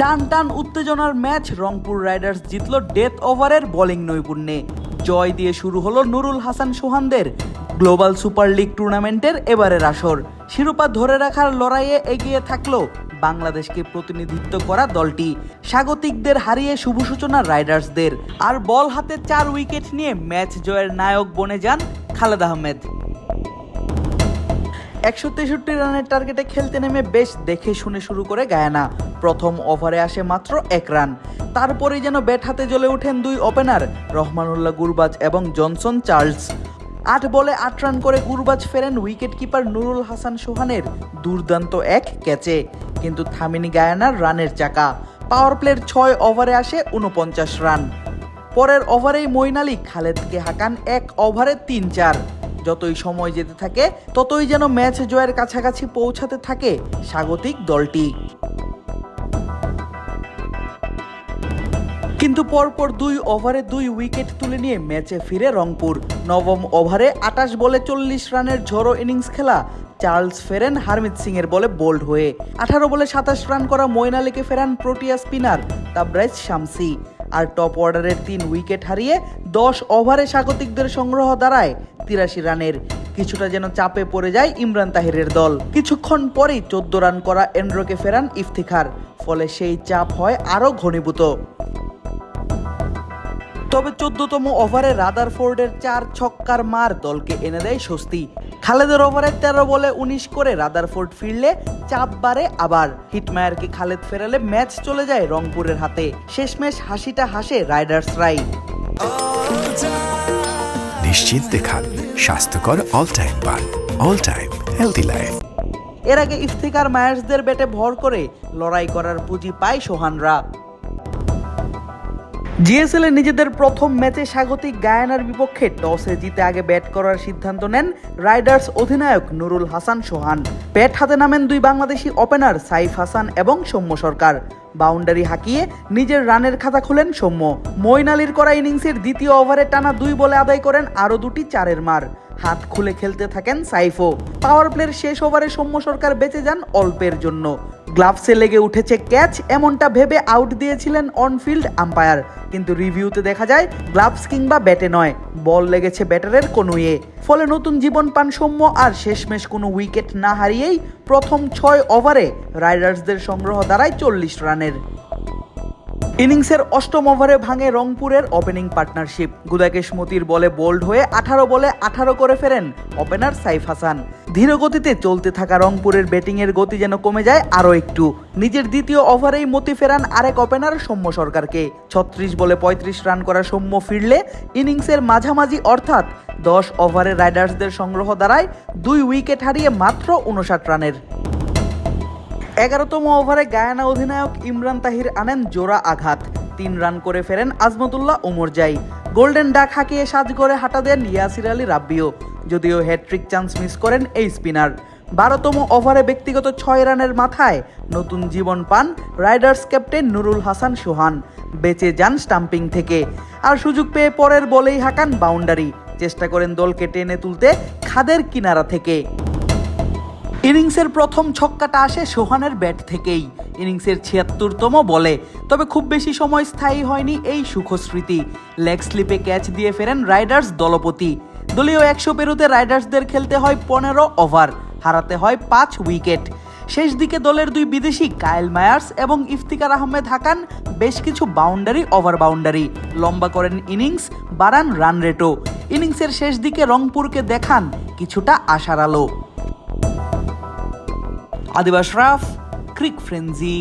টান টান উত্তেজনার ম্যাচ, রংপুর রাইডার্স জিতল ডেথ ওভারের বোলিং নৈপুণ্যে। জয় দিয়ে শুরু হলো নুরুল হাসান সোহানদের গ্লোবাল সুপার লিগ টুর্নামেন্টের এবারের আসর। শিরোপা ধরে রাখার লড়াইয়ে এগিয়ে থাকল বাংলাদেশকে প্রতিনিধিত্ব করা দলটি। স্বাগতিকদের হারিয়ে শুভ সূচনা রাইডার্সদের। আর বল হাতে চার উইকেট নিয়ে ম্যাচ জয়ের নায়ক বনে যান খালেদ আহমেদ। একশো তেষট্টি রানের টার্গেটে খেলতে নেমে বেশ দেখে শুনে শুরু করে গায়ানা। প্রথম ওভারে আসে মাত্র এক রান। তারপরেই যেন ব্যাট হাতে জ্বলে ওঠেন দুই ওপেনার, রহমানুল্লাহ গুরবাজ এবং জনসন চার্লস। আট বলে আট রান করে গুরবাজ ফেরেন উইকেট কিপার নুরুল হাসান সোহানের দুর্দান্ত এক ক্যাচে। কিন্তু থামিনি গায়ানার রানের চাকা। পাওয়ার প্লের ছয় ওভারে আসে উনপঞ্চাশ রান। পরের ওভারেই মইন আলী খালেদকে হাঁকান এক ওভারে তিন চার। যতই সময় যেতে থাকে, ততই যেন ম্যাচ জয়ের কাছাকাছি পৌঁছাতে থাকে স্বাগতিক দলটি। কিন্তু পরপর দুই ওভারে দুই উইকেট তুলে নিয়ে ম্যাচে ফিরে রংপুর। নবম ওভারে আটাশ বলে চল্লিশ রানের ঝড়ো ইনিংস খেলা চার্লস ফেরেন হারমিত সিং এর বলে বোল্ড হয়ে। আঠারো বলে সাতাশ রান করা মইন আলীকে ফেরান প্রোটিয়া স্পিনার তাবরাইজ শামসি। আর টপ অর্ডারের তিন উইকেট হারিয়ে দশ ওভারে স্বাগতিকদের সংগ্রহ দাঁড়ায় তিরাশি রানের। কিছুটা যেন চাপে পড়ে যায় ইমরান তাহিরের দল। কিছুক্ষণ পরেই চোদ্দ রান করা এন্ড্রোকে ফেরান ইফতিখার। ফলে সেই চাপ হয় আরও ঘনীভূত। তবে চোদ্দতম ওভারে রাদারফোর্ডের চার ছক্কার মার দলকে এনে দেয় স্বস্তি। খালেদের ওভারে তেরো বলে উনিশ করে রাদারফোর্ড ফিরলে চাপ বাড়ে আবার। হিটমায়ারকে খালেদ ফেরালে ম্যাচ চলে যায় রংপুরের হাতে। শেষমেশ হাসিটা হাসে রাইডার্সরাই। নিশ্চিন্তে খান স্বাস্থ্যকর অল টাইম পান অল টাইম হেলদি লাইফ এর আগে ইফতিকার মায়ার্সদের ব্যাটে ভর করে লড়াই করার পুঁজি পায় সোহানরা। জিএসএল নিজেদের প্রথম ম্যাচে স্বাগতিক গায়ানার বিপক্ষে টসে জিতে আগে ব্যাট করার সিদ্ধান্ত নেন রাইডার্স অধিনায়ক নুরুল হাসান সোহান। ব্যাট হাতে নামেন দুই বাংলাদেশি ওপেনার সাইফ হাসান এবং সৌম্য সরকার। বাউন্ডারি হাঁকিয়ে নিজের রানের খাতা খুলেন সৌম্য। মইন আলীর করা ইনিংসের দ্বিতীয় ওভারে টানা দুই বলে আদায় করেন আরও দুটি চারের মার। হাত খুলে খেলতে থাকেন সাইফো পাওয়ার প্লের শেষ ওভারে সৌম্য সরকার বেঁচে যান অল্পের জন্য। গ্লাভসে লেগে উঠেছে ক্যাচ, এমনটা ভেবে আউট দিয়েছিলেন অনফিল্ড আম্পায়ার কিন্তু রিভিউতে দেখা যায় গ্লাভস কিংবা ব্যাটে নয় বল লেগেছে ব্যাটারের কনুয়ে ফলে নতুন জীবন পান সৌম্য, আর শেষমেশ কোনো উইকেট না হারিয়েই প্রথম ছয় ওভারে রাইডার্সদের সংগ্রহ দাঁড়ায় চল্লিশ রানের। ইনিংসের অষ্টম ওভারে ভাঙে রংপুরের ওপেনিং পার্টনারশিপ। গুদাকেশ মতির বলে বোল্ড হয়ে আঠারো বলে আঠারো করে ফেরেন ওপেনার সাইফ হাসান। ধীর গতিতে চলতে থাকা রংপুরের ব্যাটিংয়ের গতি যেন কমে যায় আরও একটু। নিজের দ্বিতীয় ওভারেই মতি ফেরান আরেক ওপেনার সৌম্য সরকারকে। ছত্রিশ বলে পঁয়ত্রিশ রান করা সৌম্য ফিরলে ইনিংসের মাঝামাঝি অর্থাৎ দশ ওভারে রাইডার্সদের সংগ্রহ দাঁড়ায় দুই উইকেট হারিয়ে মাত্র উনষাট রানের। এগারোতম ওভারে গায়ানা অধিনায়ক ইমরান তাহির আনেন জোড়া আঘাত। তিন রান করে ফেরেন আজমতুল্লাহ উমরজাই গোল্ডেন ডাক হাঁকিয়ে সাজ করে হাঁটা দেন ইয়াসির আলী রাব্বিও। যদিও হ্যাট্রিক চান্স মিস করেন এই স্পিনার। বারোতম ওভারে ব্যক্তিগত ছয় রানের মাথায় নতুন জীবন পান রাইডার্স ক্যাপ্টেন নুরুল হাসান সোহান। বেঁচে যান স্টাম্পিং থেকে। আর সুযোগ পেয়ে পরের বলেই হাঁকান বাউন্ডারি। চেষ্টা করেন দলকে টেনে তুলতে খাদের কিনারা থেকে। ইনিংসের প্রথম ছক্কাটা আসে সোহানের ব্যাট থেকেই। ইনিংসের ছিয়াত্তরতম বলে, তবে খুব বেশি সময় স্থায়ী হয়নি এই সুখস্মৃতি। লেগ স্লিপে ক্যাচ দিয়ে ফেরেন রাইডার্স দলপতি। দলীয় একশো পেরোতে রাইডার্সদের খেলতে হয় পনেরো ওভার, হারাতে হয় পাঁচ উইকেট। শেষ দিকে দলের দুই বিদেশি কায়েল মায়ার্স এবং ইফতিকার আহমেদ হাকান বেশ কিছু বাউন্ডারি ওভার বাউন্ডারি। লম্বা করেন ইনিংস, বাড়ান রান রেটও ইনিংসের শেষ দিকে রংপুরকে দেখান কিছুটা আশার আলো। అది బష్రాఫ్ క్రిక్ ఫ్రెంజీ